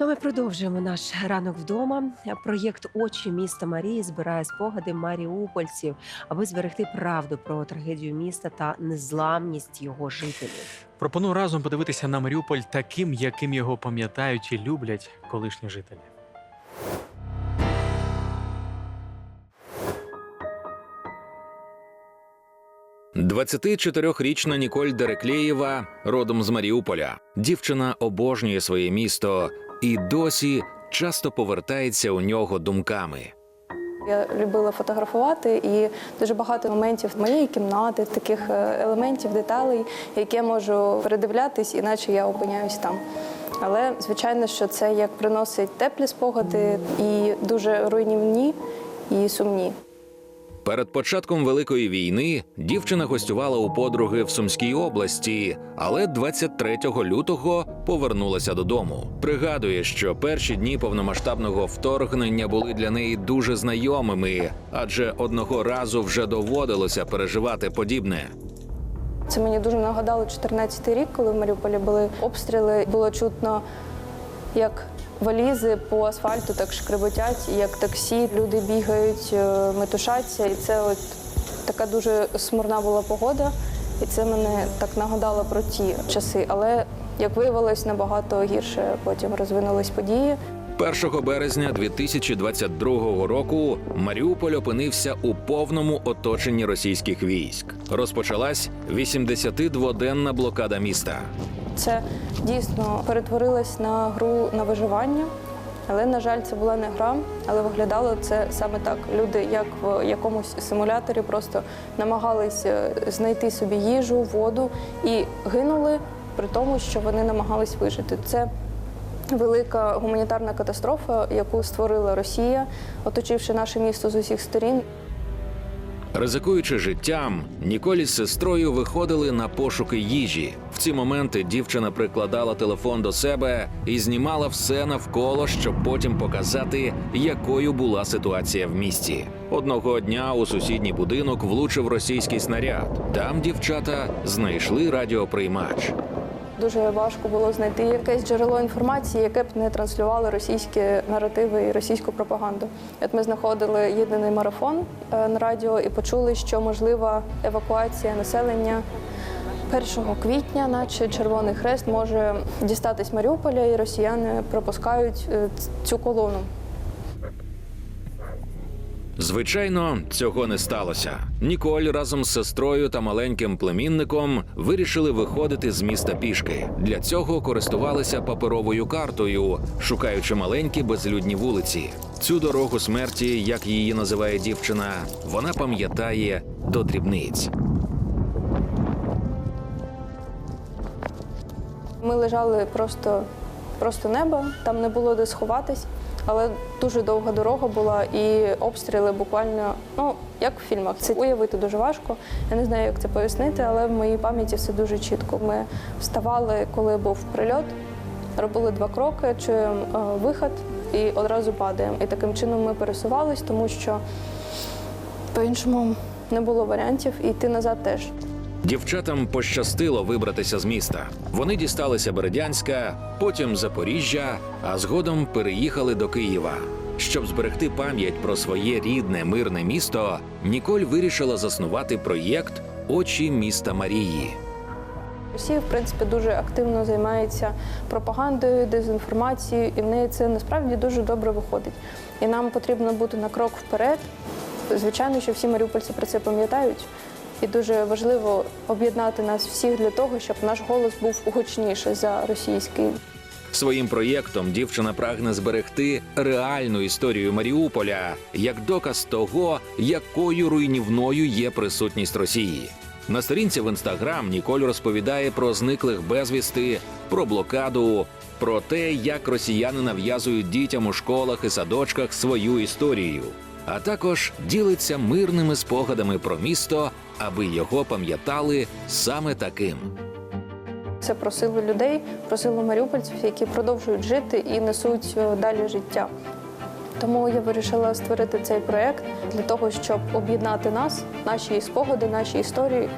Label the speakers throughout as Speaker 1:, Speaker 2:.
Speaker 1: Ну, ми продовжуємо наш ранок вдома. Проєкт Очі міста Марії збирає спогади маріупольців, аби зберегти правду про трагедію міста та незламність його жителів.
Speaker 2: Пропоную разом подивитися на Маріуполь таким, яким його пам'ятають і люблять колишні жителі.
Speaker 3: – 24-річна Ніколь Дереклєєва родом з Маріуполя. Дівчина обожнює своє місто і досі часто повертається у нього думками.
Speaker 4: Я любила фотографувати і дуже багато моментів моєї кімнати, таких е, елементів, деталей, які я можу передивлятись, іначе я опиняюсь там. Але звичайно, що це як приносить теплі спогади і дуже руйнівні і сумні.
Speaker 3: Перед початком Великої війни дівчина гостювала у подруги в Сумській області, але 23 лютого повернулася додому. Пригадує, що перші дні повномасштабного вторгнення були для неї дуже знайомими, адже одного разу вже доводилося переживати подібне.
Speaker 4: Це мені дуже нагадало 14-й рік, коли в Маріуполі були обстріли. Було чутно, як валізи по асфальту так шкреботять, як таксі, люди бігають, е, метушаться. І це от така дуже смурна була погода. І це мене так нагадало про ті часи. Але як виявилось, набагато гірше потім розвинулись події.
Speaker 3: 1 березня 2022 року Маріуполь опинився у повному оточенні російських військ. Розпочалась 82-денна блокада міста.
Speaker 4: Це дійсно перетворилось на гру на виживання. Але, на жаль, це була не гра, але виглядало це саме так. Люди, як в якомусь симуляторі, просто намагалися знайти собі їжу, воду і гинули при тому, що вони намагались вижити. Це велика гуманітарна катастрофа, яку створила Росія, оточивши наше місто з усіх сторін.
Speaker 3: Ризикуючи життям, Ніколі з сестрою виходили на пошуки їжі. В ці моменти дівчина прикладала телефон до себе і знімала все навколо, щоб потім показати, якою була ситуація в місті. Одного дня у сусідній будинок влучив російський снаряд. Там дівчата знайшли радіоприймач.
Speaker 4: Дуже важко було знайти якесь джерело інформації, яке б не транслювало російські наративи і російську пропаганду. От ми знаходили єдиний марафон е, на радіо і почули, що можлива евакуація населення 1 квітня, наче Червоний Хрест може дістатись Маріуполя, і росіяни пропускають е, цю колону.
Speaker 3: Звичайно, цього не сталося. Ніколь разом з сестрою та маленьким племінником вирішили виходити з міста пішки. Для цього користувалися паперовою картою, шукаючи маленькі безлюдні вулиці. Цю дорогу смерті, як її називає дівчина, вона пам'ятає до дрібниць.
Speaker 4: Ми лежали просто, просто небо, там не було де сховатись, але дуже довга дорога була і обстріли буквально, ну як в фільмах. Це уявити дуже важко. Я не знаю, як це пояснити, але в моїй пам'яті все дуже чітко. Ми вставали, коли був прильот, робили два кроки, чуємо е, виход і одразу падаємо. І таким чином ми пересувались, тому що по-іншому не було варіантів, і йти назад теж.
Speaker 3: Дівчатам пощастило вибратися з міста. Вони дісталися Бердянська, потім Запоріжжя, а згодом переїхали до Києва. Щоб зберегти пам'ять про своє рідне мирне місто, Ніколь вирішила заснувати проєкт Очі міста Марії.
Speaker 4: Росія, в принципі, дуже активно займається пропагандою, дезінформацією, і в неї це насправді дуже добре виходить. І нам потрібно бути на крок вперед. Звичайно, що всі маріупольці про це пам'ятають. І дуже важливо об'єднати нас всіх для того, щоб наш голос був гучніший за російський.
Speaker 3: Своїм проєктом дівчина прагне зберегти реальну історію Маріуполя як доказ того, якою руйнівною є присутність Росії. На сторінці в інстаграм Ніколь розповідає про зниклих безвісти, про блокаду, про те, як росіяни нав'язують дітям у школах і садочках свою історію, а також ділиться мирними спогадами про місто, аби його пам'ятали саме таким.
Speaker 4: Це про силу людей, про силу маріупольців, які продовжують жити і несуть е, далі життя. Тому я вирішила створити цей проект для того, щоб об'єднати нас, наші спогади, наші історії.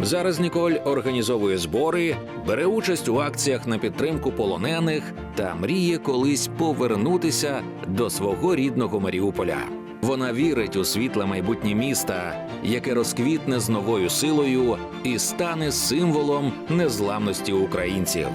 Speaker 3: Зараз Ніколь організовує збори, бере участь у акціях на підтримку полонених та мріє колись повернутися до свого рідного Маріуполя. Вона вірить у світле майбутнє міста, яке розквітне з новою силою і стане символом незламності українців.